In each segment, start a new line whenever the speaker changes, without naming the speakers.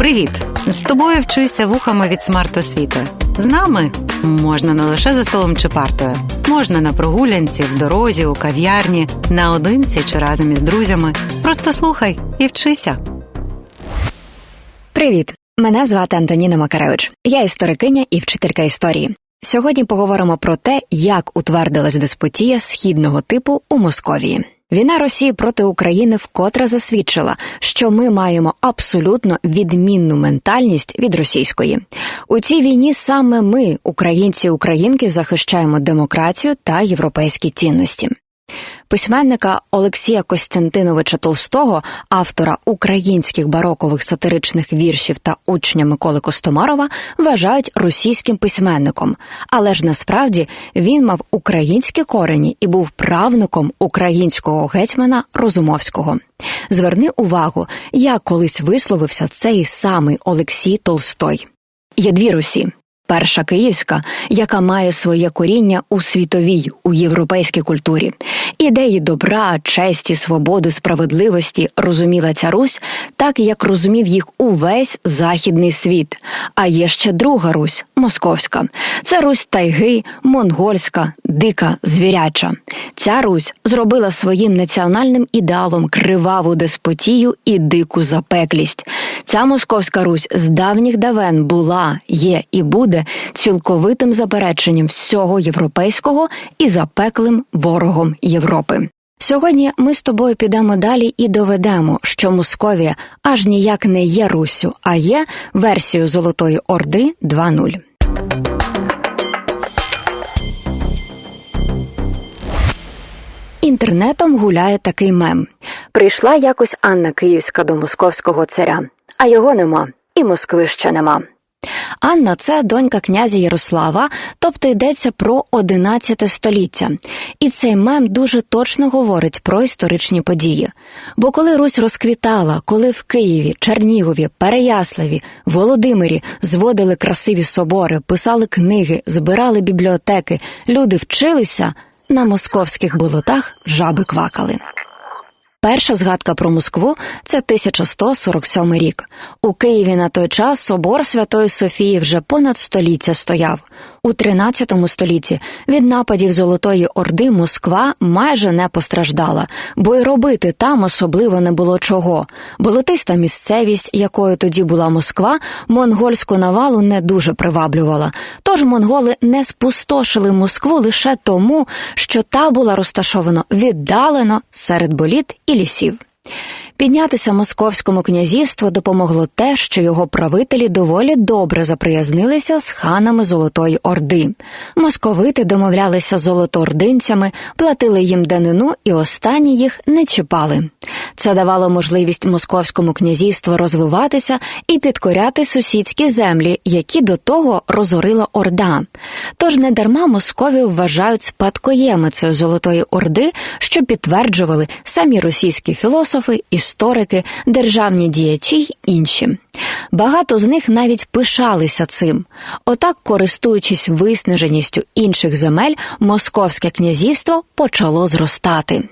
Привіт! З тобою вчуся вухами від смарт-освіти. З нами можна не лише за столом чи партою, можна на прогулянці, в дорозі, у кав'ярні, наодинці чи разом із друзями. Просто слухай і вчися.
Привіт! Мене звати Антоніна Макаревич. Я історикиня і вчителька історії. Сьогодні поговоримо про те, як утвердилась деспотія східного типу у Московії. Війна Росії проти України вкотре засвідчила, що ми маємо абсолютно відмінну ментальність від російської. У цій війні саме ми, українці і українки, захищаємо демократію та європейські цінності. Письменника Олексія Костянтиновича Толстого, автора українських барокових сатиричних віршів та учня Миколи Костомарова, вважають російським письменником, але ж насправді він мав українські корені і був правнуком українського гетьмана Розумовського. Зверни увагу, як колись висловився цей самий Олексій Толстой. Є дві Русі. Перша київська, яка має своє коріння у світовій, у європейській культурі. Ідеї добра, честі, свободи, справедливості розуміла ця Русь, так як розумів їх увесь західний світ. А є ще друга Русь московська. Це Русь тайги, монгольська, дика, звіряча. Ця Русь зробила своїм національним ідеалом криваву деспотію і дику запеклість. Ця московська Русь з давніх давен була, є і буде цілковитим запереченням всього європейського і запеклим ворогом Європи. Сьогодні ми з тобою підемо далі і доведемо, що Московія аж ніяк не є Руссю, а є версією Золотої Орди 2.0. Інтернетом гуляє такий мем. Прийшла якось Анна Київська до московського царя, а його нема, і Москви ще нема. Анна це донька князя Ярослава, тобто йдеться про 11 століття. І цей мем дуже точно говорить про історичні події. Бо коли Русь розквітала, коли в Києві, Чернігові, Переяславі, Володимирі зводили красиві собори, писали книги, збирали бібліотеки, люди вчилися, на московських болотах жаби квакали. Перша згадка про Москву це 1147 рік. У Києві на той час собор Святої Софії вже понад століття стояв. У 13 столітті від нападів Золотої Орди Москва майже не постраждала, бо й робити там особливо не було чого. Болотиста місцевість, якою тоді була Москва, монгольську навалу не дуже приваблювала. Тож монголи не спустошили Москву лише тому, що та була розташована віддалено серед боліт і лісів. Піднятися московському князівству допомогло те, що його правителі доволі добре заприязнилися з ханами Золотої Орди. Московити домовлялися з золотоординцями, платили їм данину, і останні їх не чіпали. Це давало можливість московському князівству розвиватися і підкоряти сусідські землі, які до того розорила Орда. Тож недарма Московію вважають спадкоємицею Золотої Орди, що підтверджували самі російські філософи, історики, державні діячі й інші. Багато з них навіть пишалися цим. Отак, користуючись виснаженістю інших земель, московське князівство почало зростати.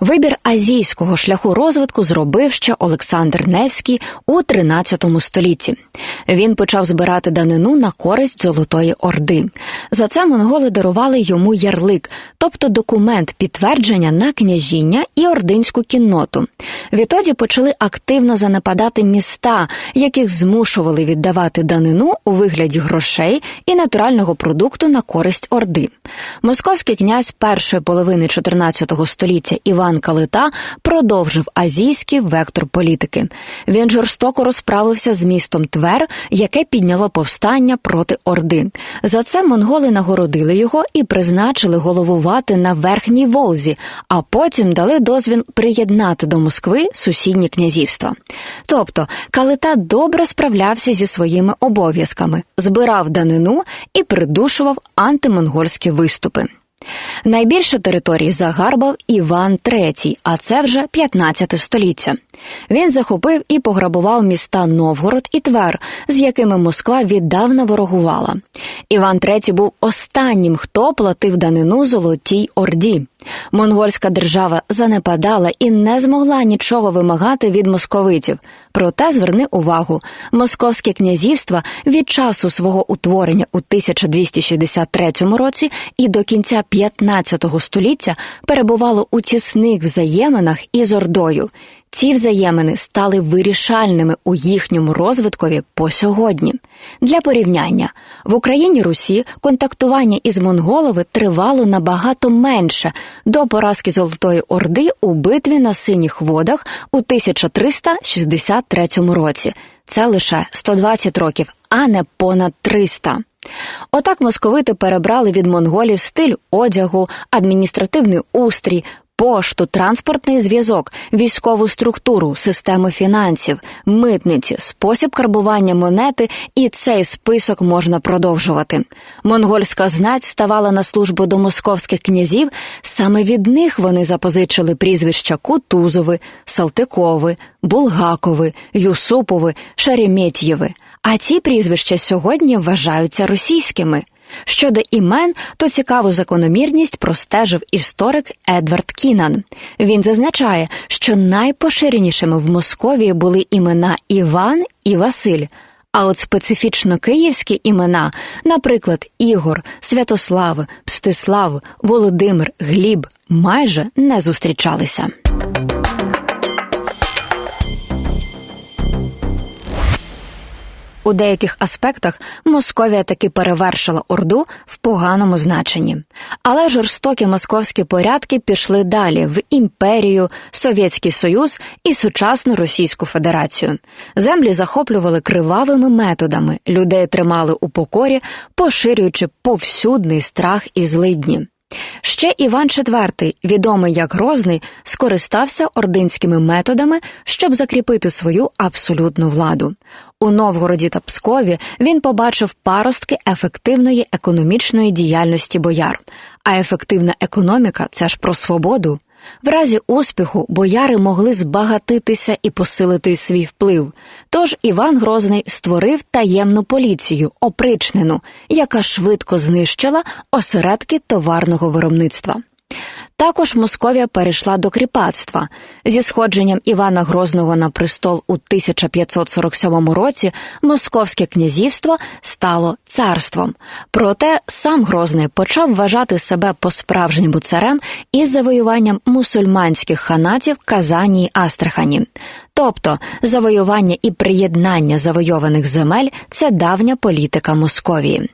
Вибір азійського шляху розвитку зробив ще Олександр Невський у 13 столітті. Він почав збирати данину на користь Золотої Орди. За це монголи дарували йому ярлик, тобто документ підтвердження на княжіння і ординську кінноту. Відтоді почали активно занападати міста, яких змушували віддавати данину у вигляді грошей і натурального продукту на користь Орди. Московський князь першої половини 14 століття Іван Калита продовжив азійський вектор політики. Він жорстоко розправився з містом Твер, яке підняло повстання проти Орди. За це монголи нагородили його і призначили головувати на верхній Волзі, а потім дали дозвіл приєднати до Москви сусідні князівства. Тобто Калита добре справлявся зі своїми обов'язками, збирав данину і придушував антимонгольські виступи. Найбільше територій загарбав Іван III, а це вже 15 століття. Він захопив і пограбував міста Новгород і Твер, з якими Москва віддавна ворогувала. Іван III був останнім, хто платив данину Золотій Орді. Монгольська держава занепадала і не змогла нічого вимагати від московитів. Проте зверни увагу, московське князівство від часу свого утворення у 1263 році і до кінця 15 століття перебувало у тісних взаєминах із Ордою. Ці взаємини стали вирішальними у їхньому розвиткові по сьогодні. Для порівняння в Україні Русі контактування із монголами тривало набагато менше до поразки Золотої Орди у битві на синіх водах у 1363 році. Це лише 120 років, а не понад 300. Отак московити перебрали від монголів стиль одягу, адміністративний устрій, пошту, транспортний зв'язок, військову структуру, систему фінансів, митниці, спосіб карбування монети, і цей список можна продовжувати. Монгольська знать ставала на службу до московських князів. Саме від них вони запозичили прізвища Кутузови, Салтикови, Булгакови, Юсупови, Шереметьєви. А ці прізвища сьогодні вважаються російськими. Щодо імен, то цікаву закономірність простежив історик Едвард Кінан. Він зазначає, що найпоширенішими в Московії були імена Іван і Василь. А от специфічно київські імена, наприклад, Ігор, Святослав, Пстислав, Володимир, Гліб, майже не зустрічалися. У деяких аспектах Московія таки перевершила Орду в поганому значенні. Але жорстокі московські порядки пішли далі в імперію, Совєтський Союз і сучасну Російську Федерацію. Землі захоплювали кривавими методами, людей тримали у покорі, поширюючи повсюдний страх і злидні. Ще Іван IV, відомий як Грозний, скористався ординськими методами, щоб закріпити свою абсолютну владу. У Новгороді та Пскові він побачив паростки ефективної економічної діяльності бояр. А ефективна економіка це ж про свободу. В разі успіху бояри могли збагатитися і посилити свій вплив. Тож Іван Грозний створив таємну поліцію, опричнену, яка швидко знищила осередки товарного виробництва. Також Московія перейшла до кріпацтва. Зі сходженням Івана Грозного на престол у 1547 році Московське князівство стало царством. Проте сам Грозний почав вважати себе по-справжньому царем із завоюванням мусульманських ханатів Казані й Астрахані. Тобто завоювання і приєднання завойованих земель це давня політика Московії.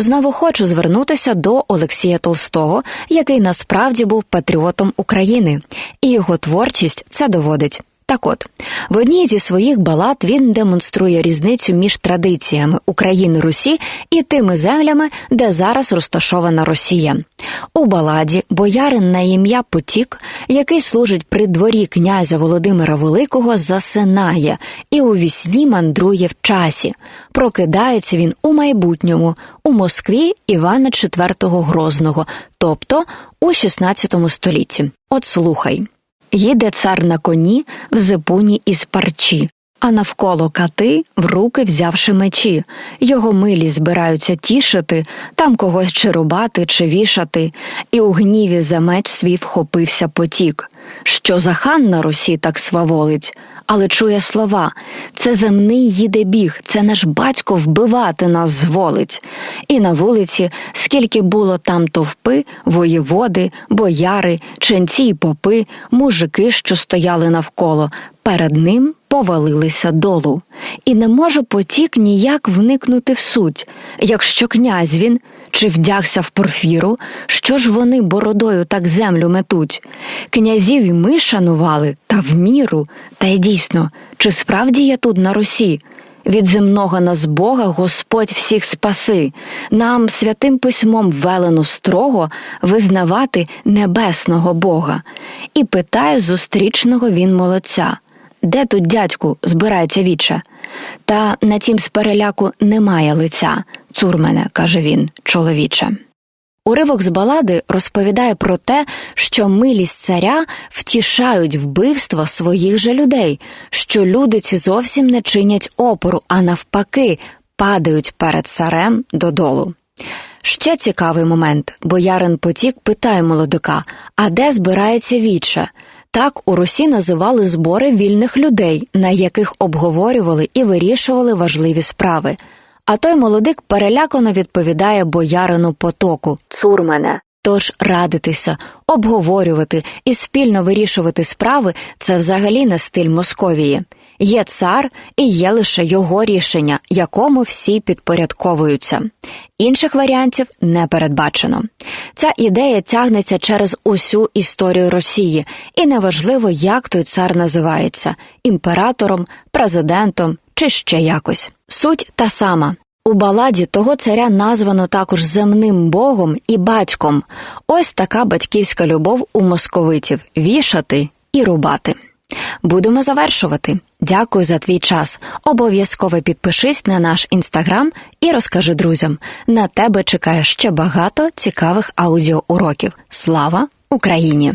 Знову хочу звернутися до Олексія Толстого, який насправді був патріотом України, і його творчість це доводить. Так от, в одній зі своїх балад він демонструє різницю між традиціями України Русі і тими землями, де зараз розташована Росія. У баладі боярин на ім'я Потік, який служить при дворі князя Володимира Великого, засинає і у вісні мандрує в часі. Прокидається він у майбутньому, у Москві Івана IV Грозного, тобто у 16 столітті. От слухай. Їде цар на коні в зипуні із парчі, а навколо кати, в руки взявши мечі. Його милі збираються тішити, там когось чи рубати, чи вішати, і у гніві за меч свій вхопився потік. Що за хан на Русі так сваволить, але чує слова це земний їде біг, це наш батько вбивати нас зволить. І на вулиці, скільки було там товпи, воєводи, бояри, ченці й попи, мужики, що стояли навколо, перед ним повалилися долу. І не може потік ніяк вникнути в суть, якщо князь він. Чи вдягся в порфіру, що ж вони бородою так землю метуть? Князів і ми шанували, та в міру, та й дійсно, чи справді я тут на Русі? Від земного нас Бога Господь всіх спаси, нам святим письмом велено строго визнавати небесного Бога. І питає зустрічного він молодця. Де тут, дядьку, збирається віче? Та на тім з переляку немає лиця, цур мене, каже він, чоловіче. Уривок з балади розповідає про те, що милість царя втішають вбивства своїх же людей, що люди ці зовсім не чинять опору, а навпаки, падають перед царем додолу. Ще цікавий момент. Боярин Потік питає молодика: а де збирається віче? Так у Русі називали збори вільних людей, на яких обговорювали і вирішували важливі справи. А той молодик перелякано відповідає боярину потоку Цур мене. Тож радитися, обговорювати і спільно вирішувати справи це взагалі не стиль Московії. Є цар і є лише його рішення, якому всі підпорядковуються. Інших варіантів не передбачено. Ця ідея тягнеться через усю історію Росії, і неважливо, як той цар називається імператором, президентом чи ще якось. Суть та сама. У баладі того царя названо також земним богом і батьком. Ось така батьківська любов у московитів вішати і рубати. Будемо завершувати. Дякую за твій час. Обов'язково підпишись на наш інстаграм і розкажи друзям. На тебе чекає ще багато цікавих аудіоуроків. Слава Україні!